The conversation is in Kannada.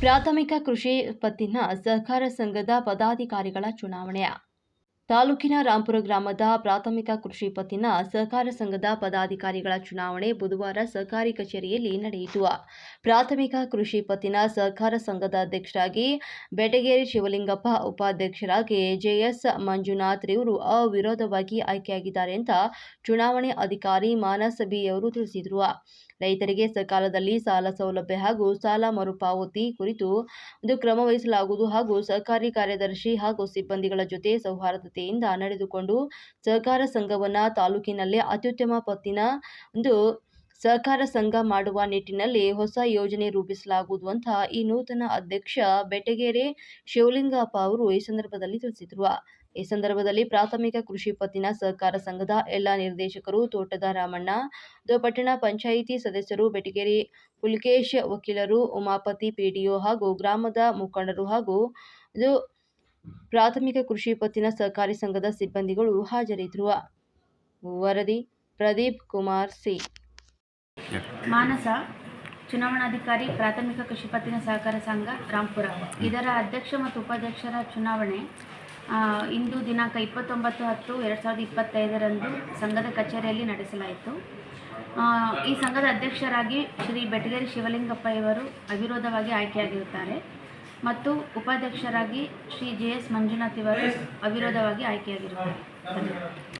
ಪ್ರಾಥಮಿಕ ಕೃಷಿ ಪತ್ತಿನ ಸಹಕಾರ ಸಂಘದ ಪದಾಧಿಕಾರಿಗಳ ಚುನಾವಣೆ ತಾಲೂಕಿನ ರಾಂಪುರ ಗ್ರಾಮದ ಪ್ರಾಥಮಿಕ ಕೃಷಿ ಪತ್ತಿನ ಸಹಕಾರ ಸಂಘದ ಪದಾಧಿಕಾರಿಗಳ ಚುನಾವಣೆ ಬುಧವಾರ ಸಹಕಾರಿ ಕಚೇರಿಯಲ್ಲಿ ನಡೆಯಿತು. ಪ್ರಾಥಮಿಕ ಕೃಷಿ ಪತ್ತಿನ ಸಹಕಾರ ಸಂಘದ ಅಧ್ಯಕ್ಷರಾಗಿ ಬೆಟಗೇರಿ ಶಿವಲಿಂಗಪ್ಪ, ಉಪಾಧ್ಯಕ್ಷರಾಗಿ ಜೆಎಸ್ ಮಂಜುನಾಥ್ ಇವರು ಅವಿರೋಧವಾಗಿ ಆಯ್ಕೆಯಾಗಿದ್ದಾರೆ ಅಂತ ಚುನಾವಣೆ ಅಧಿಕಾರಿ ಮಾನಸ್ ಬಿ ಅವರು ತಿಳಿಸಿದರು. ರೈತರಿಗೆ ಸಕಾಲದಲ್ಲಿ ಸಾಲ ಸೌಲಭ್ಯ ಹಾಗೂ ಸಾಲ ಮರುಪಾವತಿ ಕುರಿತು ಒಂದು ಕ್ರಮ ವಹಿಸಲಾಗುವುದು ಹಾಗೂ ಸಹಕಾರಿ ಕಾರ್ಯದರ್ಶಿ ಹಾಗೂ ಸಿಬ್ಬಂದಿಗಳ ಜೊತೆ ಸೌಹಾರ್ದತೆಯಿಂದ ನಡೆದುಕೊಂಡು ಸಹಕಾರ ಸಂಘವನ್ನ ತಾಲೂಕಿನಲ್ಲೇ ಅತ್ಯುತ್ತಮ ಪತ್ತಿನ ಒಂದು ಸಹಕಾರ ಸಂಘ ಮಾಡುವ ನಿಟ್ಟಿನಲ್ಲಿ ಹೊಸ ಯೋಜನೆ ರೂಪಿಸಲಾಗುವುದು ಅಂತ ಈ ನೂತನ ಅಧ್ಯಕ್ಷ ಬೆಟಗೇರೆ ಶಿವಲಿಂಗಪ್ಪ ಅವರು ಈ ಸಂದರ್ಭದಲ್ಲಿ ತಿಳಿಸಿದರು. ಈ ಸಂದರ್ಭದಲ್ಲಿ ಪ್ರಾಥಮಿಕ ಕೃಷಿ ಪತ್ತಿನ ಸಹಕಾರ ಸಂಘದ ಎಲ್ಲ ನಿರ್ದೇಶಕರು, ತೋಟದ ರಾಮಣ್ಣ ಪಟ್ಟಣ ಪಂಚಾಯಿತಿ ಸದಸ್ಯರು, ಬೆಟಗೇರಿ ಪುಲಿಕೇಶ್ ವಕೀಲರು, ಉಮಾಪತಿ ಪಿಡಿಒ ಹಾಗೂ ಗ್ರಾಮದ ಮುಖಂಡರು ಹಾಗೂ ಪ್ರಾಥಮಿಕ ಕೃಷಿ ಪತ್ತಿನ ಸಹಕಾರಿ ಸಂಘದ ಸಿಬ್ಬಂದಿಗಳು ಹಾಜರಿದ್ದರು ವರದಿ ಪ್ರದೀಪ್ ಕುಮಾರ್ ಸಿ. ಮಾನಸ ಚುನಾವಣಾಧಿಕಾರಿ ಪ್ರಾಥಮಿಕ ಕೃಷಿ ಪತ್ತಿನ ಸಹಕಾರ ಸಂಘ ರಾಂಪುರ ಇದರ ಅಧ್ಯಕ್ಷ ಮತ್ತು ಉಪಾಧ್ಯಕ್ಷರ ಚುನಾವಣೆ ಇಂದು ದಿನಾಂಕ ಇಪ್ಪತ್ತೊಂಬತ್ತು ಹತ್ತು ಎರಡು ಸಾವಿರದ ಇಪ್ಪತ್ತೈದರಂದು ಸಂಘದ ಕಚೇರಿಯಲ್ಲಿ ನಡೆಸಲಾಯಿತು. ಈ ಸಂಘದ ಅಧ್ಯಕ್ಷರಾಗಿ ಶ್ರೀ ಬೆಟಗೇರಿ ಶಿವಲಿಂಗಪ್ಪ ಇವರು ಅವಿರೋಧವಾಗಿ ಆಯ್ಕೆಯಾಗಿರುತ್ತಾರೆ. ಮತ್ತು ಉಪಾಧ್ಯಕ್ಷರಾಗಿ ಶ್ರೀ ಜೆ ಎಸ್ ಮಂಜುನಾಥ್ ಇವರು ಅವಿರೋಧವಾಗಿ ಆಯ್ಕೆಯಾಗಿರುತ್ತಾರೆ.